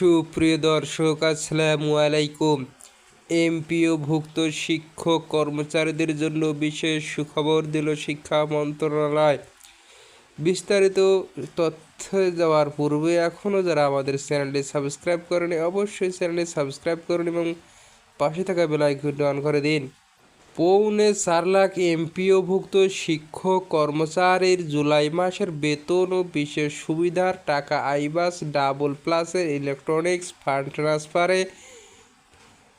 সুপ্রিয় দর্শক, আসসালামু আলাইকুম। এমপিওভুক্ত শিক্ষক কর্মচারীদের জন্য বিশেষ সুখবর দিল শিক্ষা মন্ত্রণালয়। বিস্তারিত তথ্য যাওয়ার পূর্বে এখনও যারা আমাদের চ্যানেলটি সাবস্ক্রাইব করেনি অবশ্যই চ্যানেলটি সাবস্ক্রাইব করুন এবং পাশে থাকা বেল আইকনটি অন করে দিন। পৌনে চার লাখ এমপিওভুক্ত শিক্ষক কর্মচারীর জুলাই মাসের বেতন ও বিশেষ সুবিধার টাকা আইবাস ডাবল প্লাসের ইলেকট্রনিক্স ফান্ড ট্রান্সফারে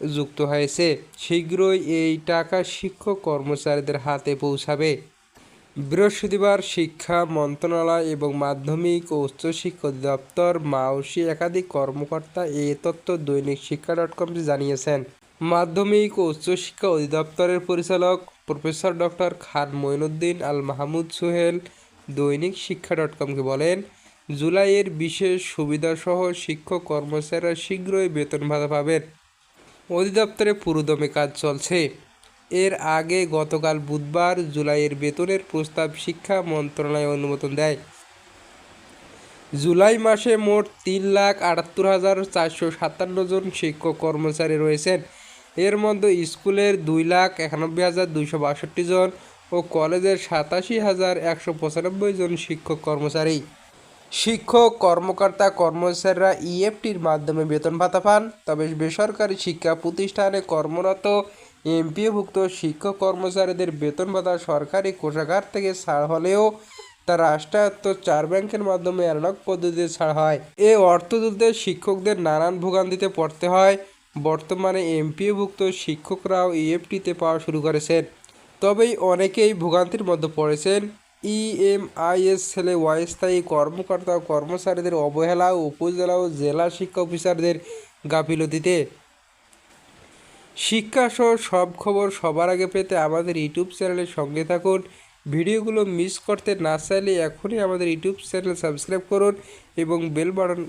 যুক্ত হয়েছে। শীঘ্রই এই টাকা শিক্ষক কর্মচারীদের হাতে পৌঁছাবে। বৃহস্পতিবার শিক্ষা মন্ত্রণালয় এবং মাধ্যমিক ও উচ্চশিক্ষা দপ্তর মাওসি একাধিক কর্মকর্তা এ তথ্য দৈনিক শিক্ষা ডট কমকে জানিয়েছেন। মাধ্যমিক ও উচ্চশিক্ষা অধিদপ্তরের পরিচালক professor doctor Khan Moinuddin Al Mahmud Sohel Dainik Shiksha dot কমকে বলেন, জুলাইয়ের বিশেষ সুবিধাসহ শিক্ষক কর্মচারীরা শীঘ্রই বেতন ভাতা পাবেন। অধিদপ্তরে পুরোদমে কাজ চলছে। এর আগে গতকাল বুধবার জুলাইয়ের বেতনের প্রস্তাব শিক্ষা মন্ত্রণালয় অনুমোদন দেয়। জুলাই মাসে মোট তিন লাখ আটাত্তর হাজার চারশো সাতান্ন জন শিক্ষক কর্মচারী রয়েছেন। এর মধ্যে স্কুলের দুই লাখ একানব্বই হাজার দুইশো বাষট্টি জন ও কলেজের সাতাশি হাজার একশো পঁচানব্বই জন শিক্ষক কর্মচারী। শিক্ষক, কর্মকর্তা, কর্মচারীরা ইএফটির মাধ্যমে বেতন ভাতা পান, তবে বেসরকারি শিক্ষা প্রতিষ্ঠানে কর্মরত এমপিওভুক্ত শিক্ষক কর্মচারীদের বেতন ভাতা সরকারি কোষাগার থেকে ছাড় হলেও তা রাষ্ট্রায়ত্ত চার ব্যাংকের মাধ্যমে অ্যানালগ পদ্ধতিতে ছাড় হয়। এ অর্থ তুলতে শিক্ষকদের নানান ভোগান্তিতে পড়তে হয়। বর্তমানে এমপিওভুক্ত শিক্ষকরাও ইএফটিতে পাওয়া শুরু করেছেন। তবেই অনেকেই ভোগান্তির মধ্যে পড়েছেন। ইএমআইএস ছেলে অস্থায়ী কর্মকর্তা ও কর্মচারীদের অবহেলা উপজেলা ও জেলা শিক্ষা অফিসারদের গাফিলতিতে। শিক্ষাসহ সব খবর সবার আগে পেতে আমাদের ইউটিউব চ্যানেলের সঙ্গে থাকুন। ভিডিওগুলো মিস করতে না চাইলে এখনই আমাদের ইউটিউব চ্যানেল সাবস্ক্রাইব করুন এবং বেল বাটন